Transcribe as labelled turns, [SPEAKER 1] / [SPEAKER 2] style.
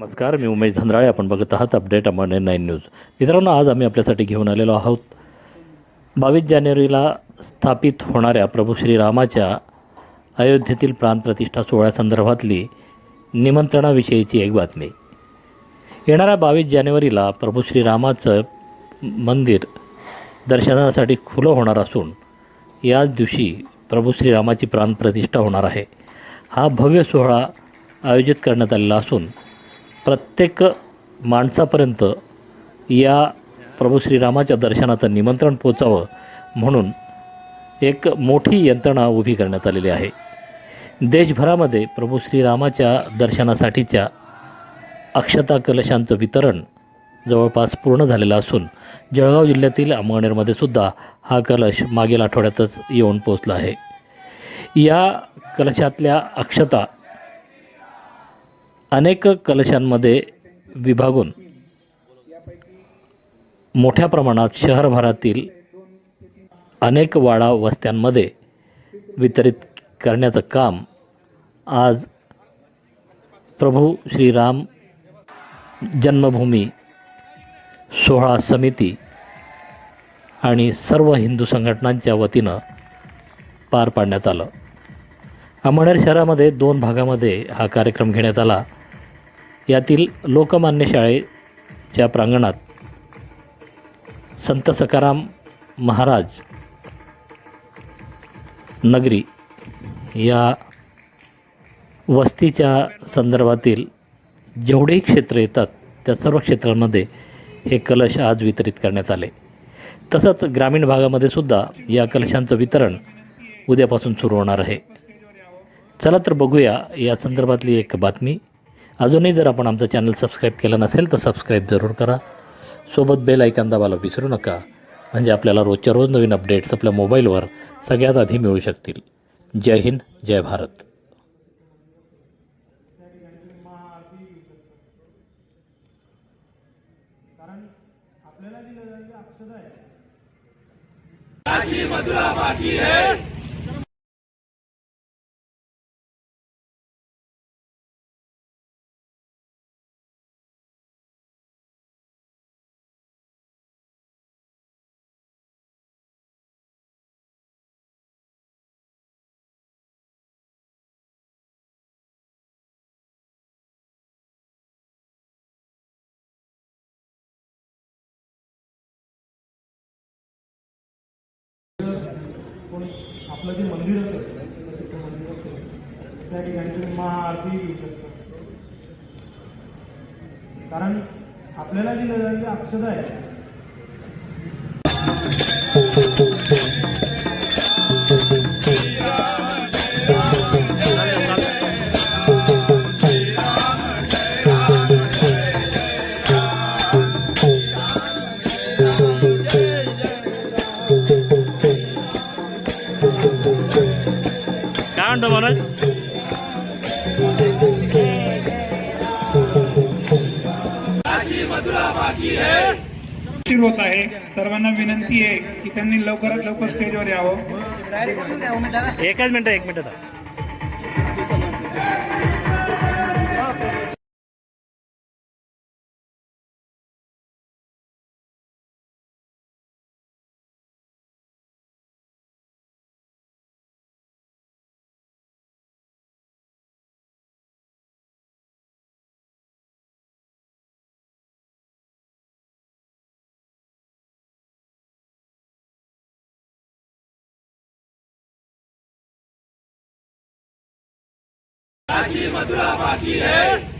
[SPEAKER 1] नमस्कार मी उमेश धंद्राळे आपण बघत आहात अपडेट अमरने नाईन न्यूज. मित्रांनो आज आम्ही आपल्यासाठी घेऊन आलेलो आहोत. बावीस जानेवारीला स्थापित होणाऱ्या प्रभू श्रीरामाच्या अयोध्येतील प्राणप्रतिष्ठा सोहळ्यासंदर्भातली निमंत्रणाविषयीची एक बातमी. येणाऱ्या बावीस जानेवारीला प्रभू श्रीरामाचं मंदिर दर्शनासाठी खुलं होणार असून याच दिवशी प्रभू श्रीरामाची प्राणप्रतिष्ठा होणार आहे. हा भव्य सोहळा आयोजित करण्यात आलेला असून प्रत्येक माणसापर्यंत या प्रभू श्रीरामाच्या दर्शनाचं निमंत्रण पोचावं म्हणून एक मोठी यंत्रणा उभी करण्यात आलेली आहे. देशभरामध्ये प्रभू श्रीरामाच्या दर्शनासाठीच्या अक्षता कलशांचं वितरण जवळपास पूर्ण झालेलं असून जळगाव जिल्ह्यातील अमळनेरमध्ये सुद्धा हा कलश मागील आठवड्यातच येऊन पोचला आहे. या कलशातल्या अक्षता अनेक कलशांमध्ये विभागून मोठ्या प्रमाणात शहरभरातील अनेक वाडा वस्त्यांमध्ये वितरित करण्याचं काम आज प्रभू श्रीराम जन्मभूमी सोहळा समिती आणि सर्व हिंदू संघटनांच्या वतीनं पार पाडण्यात आलं. अमळनेर शहरामध्ये दोन भागामध्ये हा कार्यक्रम घेण्यात आला. यातील लोकमान्य शाळेच्या प्रांगणात संत सकाराम महाराज नगरी या वस्तीच्या संदर्भातील जेवढेही क्षेत्र येतात त्या सर्व क्षेत्रांमध्ये हे कलश आज वितरित करण्यात आले. तसंच ग्रामीण भागामध्ये सुद्धा या कलशांचं वितरण उद्यापासून सुरू होणार आहे. चला तर बघूया या संदर्भातली एक बातमी. अजूनही जर आपण आमचं चॅनल सबस्क्राईब केलं नसेल तर सबस्क्राईब जरूर करा. सोबत बेल ऐकन दाबायला विसरू नका. म्हणजे आपल्याला रोजच्या रोज नवीन अपडेट्स आपल्या मोबाईलवर सगळ्यात आधी मिळू शकतील. जय हिंद जय भारत.
[SPEAKER 2] कारण आपल्याला जी आहे आपण आपलं जे मंदिर असेल मंदिर असेल त्या ठिकाणी तुम्ही महाआरती घेऊ शकता. कारण आपल्याला जी जी अक्षता आहे
[SPEAKER 1] मनोज
[SPEAKER 2] उशीर होत आहे. सर्वांना विनंती आहे की त्यांनी लवकरात लवकर स्टेजवर यावं.
[SPEAKER 1] एकच मिनटं एक मिनटं. काशी मथुरा बाकी है